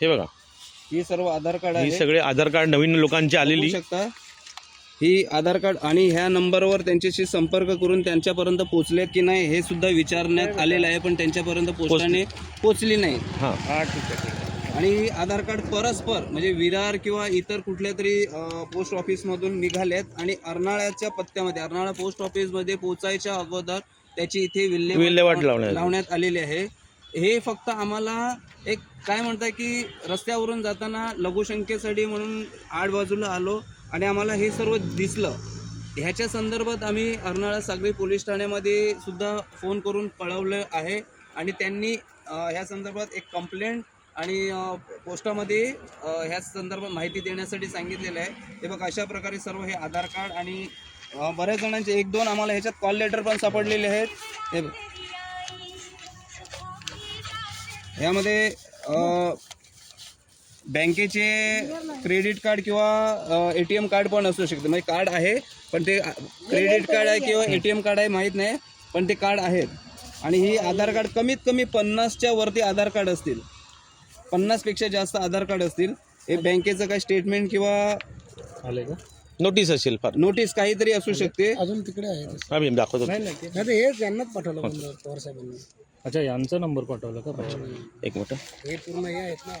हे बघा. ही सर्व आधार कार्ड ही आहे. सगळे आधार कार्ड नवीन लोकांची आलेली. बघू शकता. ही आधार कार्ड आणि ह्या नंबरवर त्यांच्याशी संपर्क करून त्यांच्यापर्यंत पोहोचले की नाही हे सुद्धा विचारण्यात आलेलं आहे पण त्यांच्यापर्यंत पोस्टाने पोचली नाही. हां. आणि ही आधार कार्ड परस्पर म्हणजे विरार किंवा इतर कुठल्या तरी अ, पोस्ट ऑफिसमधून निघालेत आणि अर्नाळ्याच्या पत्त्यामध्ये अर्नाळा पोस्ट ऑफिसमध्ये पोहोचायच्या अगोदर त्याची इथे विल्हेवाट विल्हेवाट लावण्यात लावण्यात आलेली आहे. हे फक्त आम्हाला एक काय म्हणताय की रस्त्यावरून जाताना लघुशंकेसाठी म्हणून आड बाजूला आलो आणि आम्हाला हे सर्व दिसलं. ह्याच्या संदर्भात आम्ही अर्नाळा सागरी पोलीस ठाण्यामध्ये सुद्धा फोन करून कळवलं आहे आणि त्यांनी ह्या संदर्भात एक कंप्लेंट आणि पोस्टामध्ये ह्या संदर्भात माहिती देण्यासाठी सांगितलेलं आहे. हे बघ अशा प्रकारे सर्व हे आधार कार्ड आणि बऱ्याच जणांचे एक दोन आम्हाला ह्याच्यात कॉल लेटर पण सापडलेले आहेत. हे बघ. यामध्ये अ, बँकेचे क्रेडिट कार्ड किंवा ए टी एम कार्ड पण असू शकते. म्हणजे कार्ड आहे पण ते क्रेडिट कार्ड आहे किंवा ए टी एम कार्ड आहे माहीत नाही पण ते कार्ड आहेत. आणि ही आधार कार्ड कमीत कमी पन्नासच्या वरती आधार कार्ड असतील. पन्नासपेक्षा जास्त आधार कार्ड असतील. हे बँकेचं काही स्टेटमेंट किंवा आले का? नोटीस असेल फार. नोटीस काहीतरी असू शकते. अजून तिकडे आहे. आम्ही दाखवतो. नाही तर हेच यांनाच पाठवलं पवार साहेबांनी. अच्छा यांचा नंबर पाठवला का? एक मिनिट. हे पूर्ण हे आहेत ना.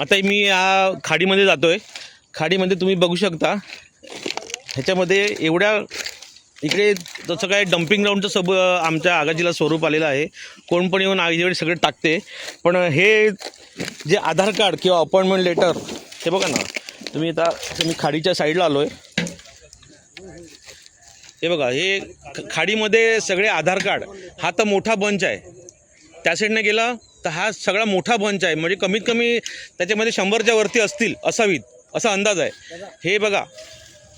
आता मी या खाडीमध्ये जातोय. खाडीमध्ये तुम्ही बघू शकता. ह्याच्यामध्ये एवढ्या इकडे जसं काय डम्पिंग ग्राउंडचं सब आमच्या आगाजीला स्वरूप आलेलं आहे. कोण पण येऊन आगीवर सगळे टाकते. पण हे जे आधार कार्ड किंवा अपॉइंटमेंट लेटर हे बघा ना. तुम्ही आता मी खाडीच्या साईडला आलो आहे हे बघा हे खाडीमध्ये सगळे आधार कार्ड. हा तर मोठा बंच आहे. त्या साईडने गेला तर हा सगळा मोठा बंच आहे. म्हणजे कमीत कमी त्याच्यामध्ये शंभरच्या वरती असतील असावीत असा अंदाज आहे. हे बघा.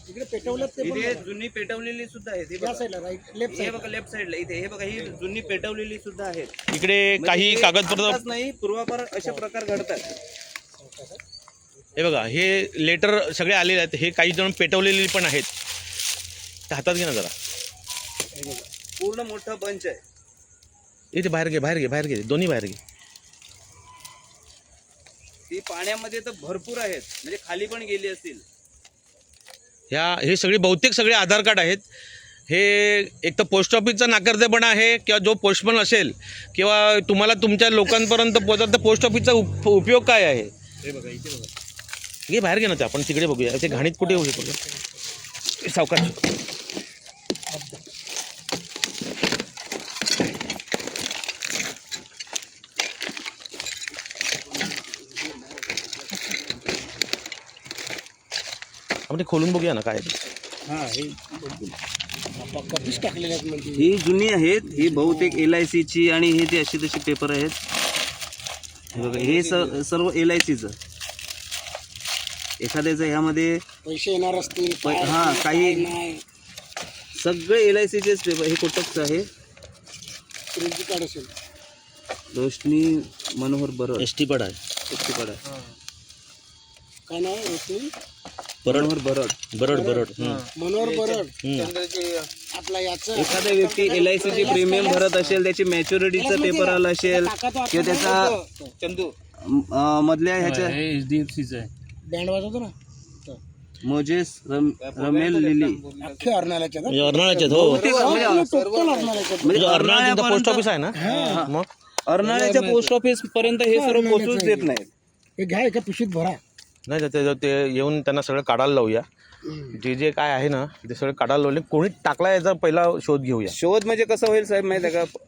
इकडे पेटवलं ते इथे जुनी पेटवलेली सुद्धा आहेत. हे त्या बघा. साईडला राईट लेफ्ट हे बघा लेफ्ट साईडला इथे हे बघा ही जुनी पेटवलेली सुद्धा आहेत. इकडे काही म्हणजे कागदपत्र आताच नाही पूर्वापार असे प्रकार घडतात. हे बघा हे लेटर सगळे आलेले आहेत. हे काही जण पेटवलेले पण आहेत. ते हातात घे ना जरा. पूर्ण मोठा बंच आहे. इथे बाहेर घे बाहेर घे बाहेर घे. दोन्ही बाहेर घे. ती पाण्यामध्ये तर भरपूर आहेत. म्हणजे खाली पण गेली असतील. ह्या हे सगळे बहुतेक सगळे आधार कार्ड आहेत. हे एक तर पोस्ट ऑफिसचा नाकर्तेपणा आहे किंवा जो पोस्टमन असेल किंवा तुम्हाला तुमच्या लोकांपर्यंत पोहोचत तर पोस्ट ऑफिसचा उप उपयोग काय आहे? हे बघा इथे बघा. घे बाहेर घे ना ते आपण तिकडे बघूया. ते घाणीत कुठे होऊ शकतो सावकाश. आपण ते खोलून बघूया ना काय. हा हे कधीच टाकलेले आहेत म्हणजे ही जुनी आहेत ही बहुतेक एल आय सीची आणि हे ते अशी तशी पेपर आहेत हे बघा हे स- सर्व एल आय सीचं एखाद्याचं ह्यामध्ये पैसे येणार असतील पै- काय हा, असतील, काही- काय नाही सगळे एल आय सीचेच पेपर हे कोटकचं आहे क्रेडिट कार्ड असेल रोशनी मनोहर बरड एस टी पड आहे पड काय नाव आहे मनोहर बरड बरड बरड. हम्म. मनोहर बरड. हम्म. आपला याचं. एखादा व्यक्ती एल आय सीची प्रीमियम भरत असेल त्याची मॅच्युरिटीचा पेपर आला असेल किंवा त्याचा चंदू अं, मधल्या ह्याच्या एच डी एफ सीचं आहे. बँड वाजवतो ना? मोजेस रम- रमेल लिली. अख्खे अर्नाल्याच्या म्हणजे अर्नाळ्याचे हो. टोटल अर्नाल्याच्या म्हणजे अर्नाळा पोस्ट ऑफिस आहे ना? मग? अर्नाळ्याच्या पोस्ट ऑफिस पर्यंत हे सर्व पोहोचूच देत नाहीत. हे घ्या एका पिशवीत भरा. नाही तर ते ते येऊन त्यांना सगळं काढायला लावूया. जे जे काय आहे ना ते सगळं काढायला लावले कोणी टाकला याचा पहिला शोध घेऊया. शोध म्हणजे कसं होईल साहेब माहिती आहे का?